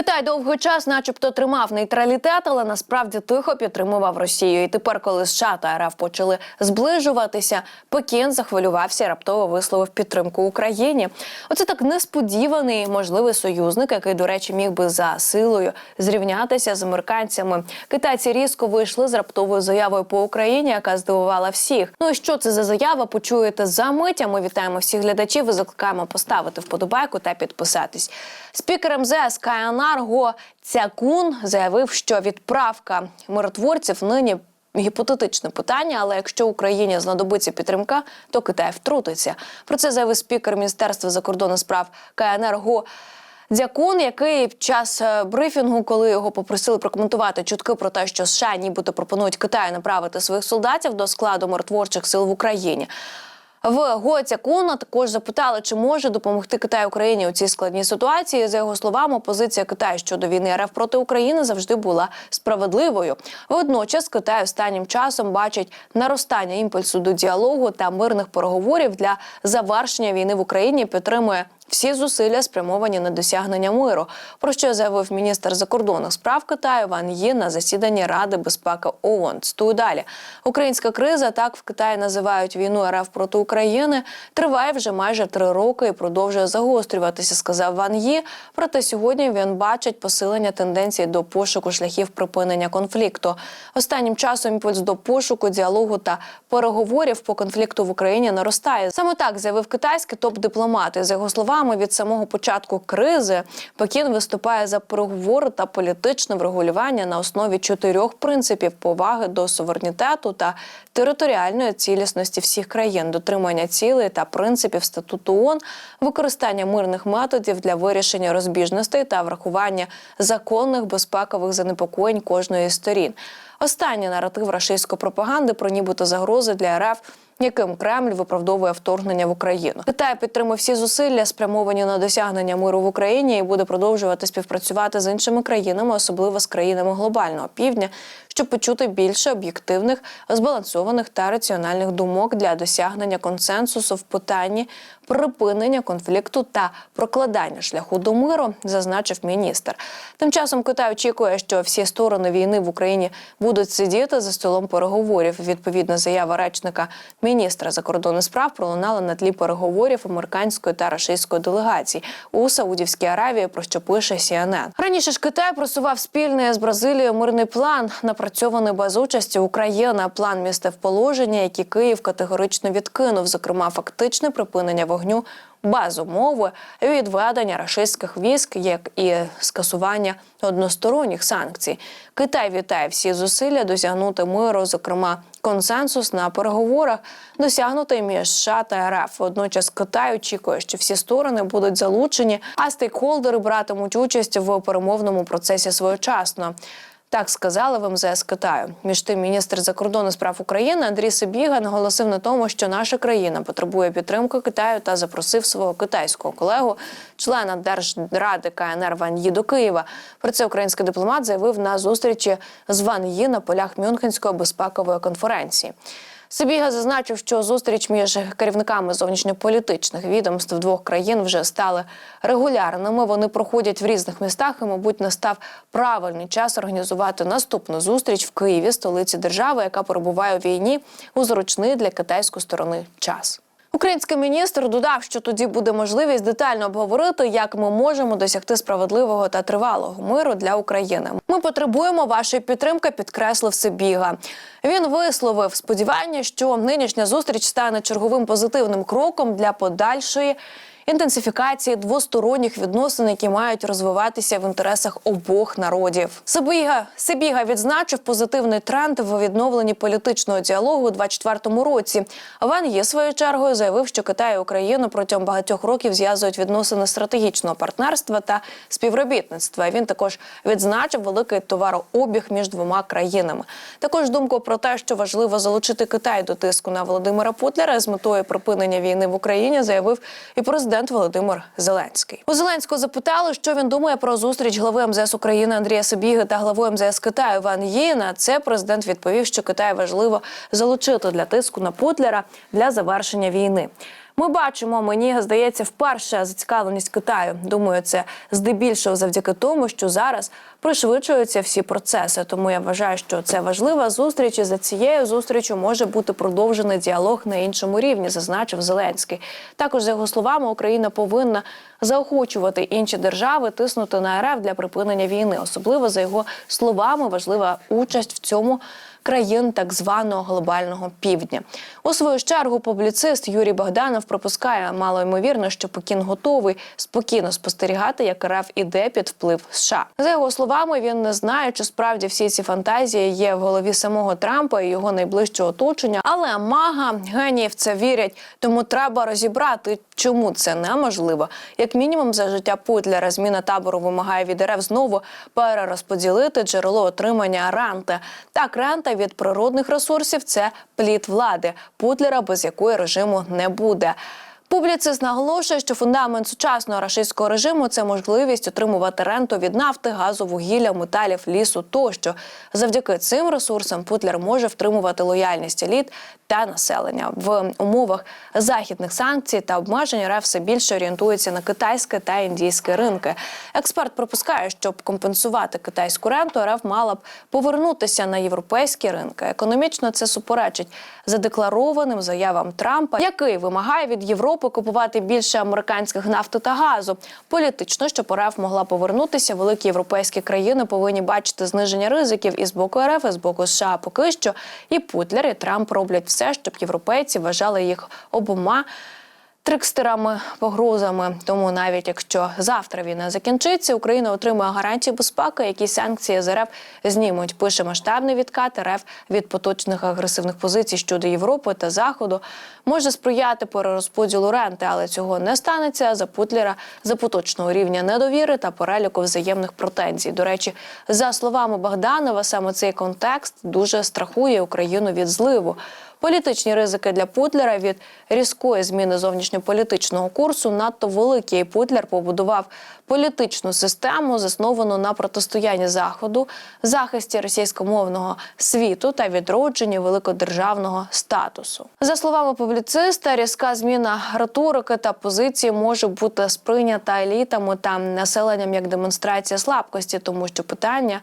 Китай довгий час, начебто, тримав нейтралітет, але насправді тихо підтримував Росію. І тепер, коли США та РФ почали зближуватися, Пекін захвилювався і раптово висловив підтримку Україні. Оце так несподіваний можливий союзник, який, до речі, міг би за силою зрівнятися з американцями. Китайці різко вийшли з раптовою заявою по Україні, яка здивувала всіх. Ну і що це за заява? Почуєте за мить. А Ми вітаємо всіх глядачів і закликаємо поставити вподобайку та підписатись. Спікер МЗС Каянар Го Цякун заявив, що відправка миротворців нині. Гіпотетичне питання, але якщо Україні знадобиться підтримка, то Китай втрутиться. Про це заявив спікер Міністерства закордонних справ КНР Го Дзякун, який під час е, брифінгу, коли його попросили прокоментувати чутки про те, що США нібито пропонують Китаю направити своїх солдатів до складу миротворчих сил в Україні. В Гоця Куна також запитали, чи може допомогти Китай Україні у цій складній ситуації. За його словами, позиція Китаю щодо війни РФ проти України завжди була справедливою. Водночас Китай останнім часом бачить наростання імпульсу до діалогу та мирних переговорів для завершення війни в Україні. Підтримує всі зусилля спрямовані на досягнення миру. Про що заявив міністр закордонних справ Китаю Ван Є на засіданні Ради безпеки ООН. Цитую далі. Українська криза так в Китаї називають війну РФ проти України. Триває вже майже три роки і продовжує загострюватися. Сказав Ван Є. Проте сьогодні він бачить посилення тенденції до пошуку шляхів припинення конфлікту. Останнім часом імпульс до пошуку, діалогу та переговорів по конфлікту в Україні наростає. Саме так заявив китайський топ-дипломат. За його словами, від самого початку кризи Пекін виступає за переговори та політичне врегулювання на основі чотирьох принципів поваги до суверенітету та територіальної цілісності всіх країн, дотримання цілей та принципів статуту ООН, використання мирних методів для вирішення розбіжностей та врахування законних безпекових занепокоєнь кожної з сторін. Останній наратив рашистської пропаганди про нібито загрози для РФ яким Кремль виправдовує вторгнення в Україну. Китай підтримує всі зусилля, спрямовані на досягнення миру в Україні, і буде продовжувати співпрацювати з іншими країнами, особливо з країнами глобального півдня, щоб почути більше об'єктивних, збалансованих та раціональних думок для досягнення консенсусу в питанні припинення конфлікту та прокладання шляху до миру, зазначив міністр. Тим часом Китай очікує, що всі сторони війни в Україні будуть сидіти за столом переговорів. Відповідна заява речника міністра закордонних справ пролунала на тлі переговорів американської та рашистської делегацій у Саудівській Аравії, про що пише CNN. Раніше ж Китай просував спільний з Бразилією мирний план, напрацьований без участі України. План містив положення, які Київ категорично відкинув, зокрема фактичне припинення вогню без умови відведення рашистських військ, як і скасування односторонніх санкцій. Китай вітає всі зусилля досягнути миру, зокрема консенсус на переговорах, досягнутий між США та РФ. Водночас Китай очікує, що всі сторони будуть залучені, а стейкхолдери братимуть участь в перемовному процесі своєчасно. Так сказали в МЗС Китаю. Між тим, міністр закордонних справ України Андрій Сибіга наголосив на тому, що наша країна потребує підтримки Китаю та запросив свого китайського колегу, члена Держради КНР Ван Ї до Києва. Про це український дипломат заявив на зустрічі з Ван Ї на полях Мюнхенської безпекової конференції. Сибіга зазначив, що зустріч між керівниками зовнішньополітичних відомств двох країн вже стали регулярними. Вони проходять в різних містах, і, мабуть, настав правильний час організувати наступну зустріч в Києві, столиці держави, яка перебуває у війні у зручний для китайської сторони час. Український міністр додав, що тоді буде можливість детально обговорити, як ми можемо досягти справедливого та тривалого миру для України. Ми потребуємо вашої підтримки, підкреслив Сибіга. Він висловив сподівання, що нинішня зустріч стане черговим позитивним кроком для подальшої. Інтенсифікації двосторонніх відносин, які мають розвиватися в інтересах обох народів. Сибіга Сибіга відзначив позитивний тренд в відновленні політичного діалогу у 24-му році. Ван Є своєю чергою заявив, що Китай і Україну протягом багатьох років зв'язують відносини стратегічного партнерства та співробітництва. Він також відзначив великий товарообіг між двома країнами. Також думку про те, що важливо залучити Китай до тиску на Володимира Путлера з метою припинення війни в Україні, заявив і президент Володимир Зеленський. У Зеленського запитали, що він думає про зустріч глави МЗС України Андрія Собіги та глави МЗС Китаю Ван Є. На це президент відповів, що Китай важливо залучити для тиску на Путлера для завершення війни. Ми бачимо, мені здається, вперше зацікавленість Китаю. Думаю, це здебільшого завдяки тому, що зараз пришвидшуються всі процеси. Тому я вважаю, що це важлива зустріч. І за цією зустрічю може бути продовжений діалог на іншому рівні, зазначив Зеленський. Також за його словами, Україна повинна заохочувати інші держави тиснути на РФ для припинення війни. Особливо за його словами важлива участь в цьому країн так званого глобального півдня. У свою чергу публіцист Юрій Богданов припускає мало ймовірно, що Пекін готовий спокійно спостерігати, як РФ іде під вплив США. За його словами, він не знає, чи справді всі ці фантазії є в голові самого Трампа і його найближчого оточення. Але мага генії в це вірять, тому треба розібрати, чому це неможливо. Як мінімум, за життя Путлера зміна табору вимагає від РФ знову перерозподілити джерело отримання ранти. Так, ранта від природних ресурсів це плід влади Путлера, без якої режиму не буде. Публіцист наголошує, що фундамент сучасного рашистського режиму це можливість отримувати ренту від нафти, газу, вугілля, металів, лісу тощо. Завдяки цим ресурсам Путлер може втримувати лояльність еліт та населення в умовах західних санкцій та обмежень РФ все більше орієнтується на китайське та індійське ринки. Експерт припускає, щоб компенсувати китайську ренту, РФ мала б повернутися на європейські ринки. Економічно це суперечить задекларованим заявам Трампа, який вимагає від Європи купувати більше американських нафти та газу. Політично, щоб РФ могла повернутися, великі європейські країни повинні бачити зниження ризиків і з боку РФ, і з боку США. Поки що і Путлер, і Трамп роблять все, щоб європейці вважали їх обома. Трикстерами, погрозами. Тому навіть якщо завтра війна закінчиться, Україна отримує гарантії безпеки, які санкції з РФ знімуть. Пише масштабний відкат РФ від поточних агресивних позицій щодо Європи та Заходу може сприяти перерозподілу ренти, але цього не станеться за Путлера за поточного рівня недовіри та переліку взаємних претензій. До речі, за словами Богданова, саме цей контекст дуже страхує Україну від зливу. Політичні ризики для Путлера від різкої зміни зовнішньополітичного курсу надто великі. І Путлер побудував політичну систему, засновану на протистоянні заходу, захисті російськомовного світу та відродженні великодержавного статусу. За словами публіциста, різка зміна риторики та позиції може бути сприйнята елітами та населенням як демонстрація слабкості, тому що питання.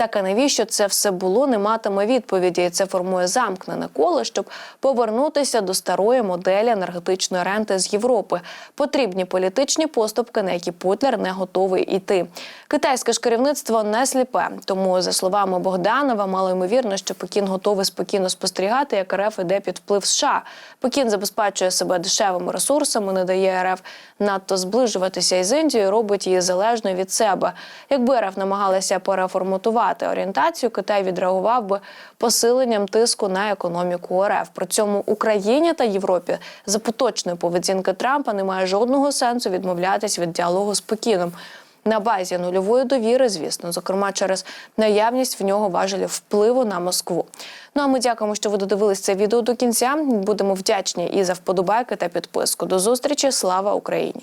Так а навіщо це все було, не матиме відповіді. І це формує замкнене коло, щоб повернутися до старої моделі енергетичної ренти з Європи. Потрібні політичні поступки, на які Путлер не готовий іти. Китайське ж керівництво не сліпе. Тому, за словами Богданова, мало ймовірно, що Пекін готовий спокійно спостерігати, як РФ іде під вплив США. Пекін забезпечує себе дешевими ресурсами, не дає РФ надто зближуватися із Індією, робить її залежною від себе. Якби РФ намагалася переформатувати орієнтацію, Китай відреагував би посиленням тиску на економіку РФ. При цьому Україні та Європі за поточної поведінки Трампа немає жодного сенсу відмовлятись від діалогу з Пекіном. На базі нульової довіри, звісно, зокрема через наявність в нього важелів впливу на Москву. Ну а ми дякуємо, що ви додивились це відео до кінця. Будемо вдячні і за вподобайки та підписку. До зустрічі. Слава Україні!